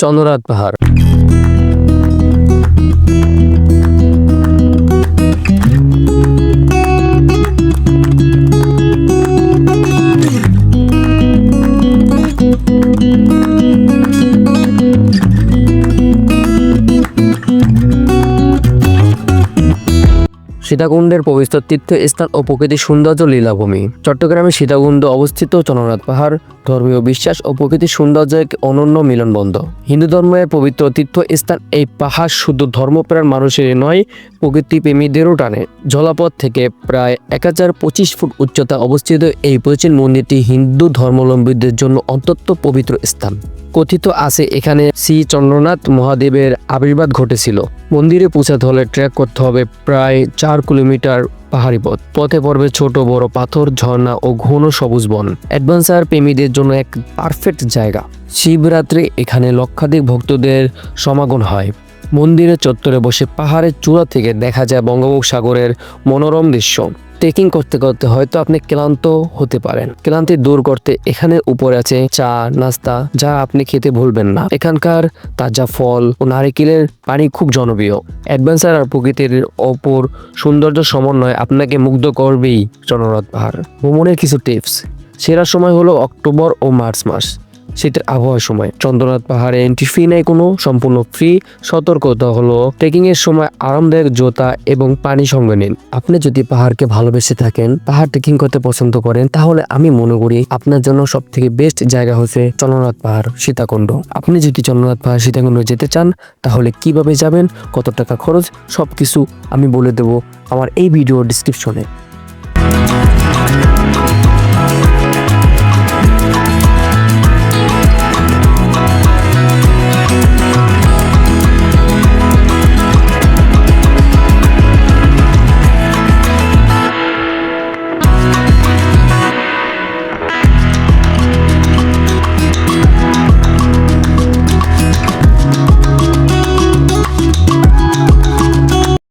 চন্দ্রনাথ পাহাড়। সীতাকুণ্ডের পবিত্র তীর্থস্থান ও প্রকৃতির সৌন্দর্য লীলাভূমি। চট্টগ্রামের সীতাকুণ্ড অবস্থিত চন্দ্রনাথ পাহাড়, ধর্মীয় বিশ্বাস ও প্রকৃতির সৌন্দর্য এক অনন্য মিলনবন্ধ। হিন্দু ধর্মের পবিত্র তীর্থস্থান এই পাহাড় শুধু ধর্মপ্রাণ মানুষেরই নয় প্রকৃতি প্রেমীদেরও টানে। জলাপথ থেকে প্রায় এক হাজার পঁচিশ ফুট উচ্চতা অবস্থিত এই প্রাচীন মন্দিরটি হিন্দু ধর্মাবলম্বীদের জন্য অত্যন্ত পবিত্র স্থান। কথিত আছে, এখানে শ্রী চন্দ্রনাথ মহাদেবের আবির্ভাব ঘটেছিল। মন্দিরে পৌঁছাতে হলে ট্রেক করতে হবে প্রায় চার কিলোমিটার পাহাড়ি পথ। পথে পড়বে ছোট, বড় পাথর, ঝর্ণা ও ঘন সবুজ বন। অ্যাডভেঞ্চার প্রেমীদের জন্য এক পারফেক্ট জায়গা। শিবরাত্রে এখানে লক্ষাধিক ভক্তদের সমাগম হয়। মন্দিরের চত্বরে বসে পাহাড়ের চূড়া থেকে দেখা যায় বঙ্গোপসাগরের মনোরম দৃশ্য। ট্রেকিং করতে করতে হয়তো আপনি ক্লান্ত হতে পারেন। ক্লান্তি দূর করতে এখানে উপরে আছে চা, নাস্তা, যা আপনি খেতে ভুলবেন না। এখানকার তাজা ফল ও নারিকেলের পানি খুব জনপ্রিয়। অ্যাডভেঞ্চার আর প্রকৃতির অপর সৌন্দর্য সমন্বয় আপনাকে মুগ্ধ করবেই চন্দ্রনাথ পাহাড়। ভ্রমণের কিছু টিপস সেরা সময় হলো অক্টোবর ও মার্চ মাস। শীতের আবহাওয়ার সময়। চন্দ্রনাথ পাহাড়ে এন্ট্রি ফি নেই কোনো, সম্পূর্ণ ফ্রি সতর্কতা হলো ট্রেকিং এর সময় আরামদায়ক জোতা এবং পানি সঙ্গে নিন। আপনি যদি পাহাড়কে ভালোবেসে থাকেন, পাহাড় ট্রেকিং করতে পছন্দ করেন, তাহলে আমি মনে করি আপনার জন্য সব থেকে বেস্ট জায়গা হচ্ছে চন্দ্রনাথ পাহাড়, সীতাকুণ্ড। আপনি যদি চন্দ্রনাথ পাহাড়, সীতাকুণ্ড যেতে চান, তাহলে কীভাবে যাবেন, কত টাকা খরচ, সবকিছু আমি বলে দেব আমার এই ভিডিও ডিসক্রিপশনে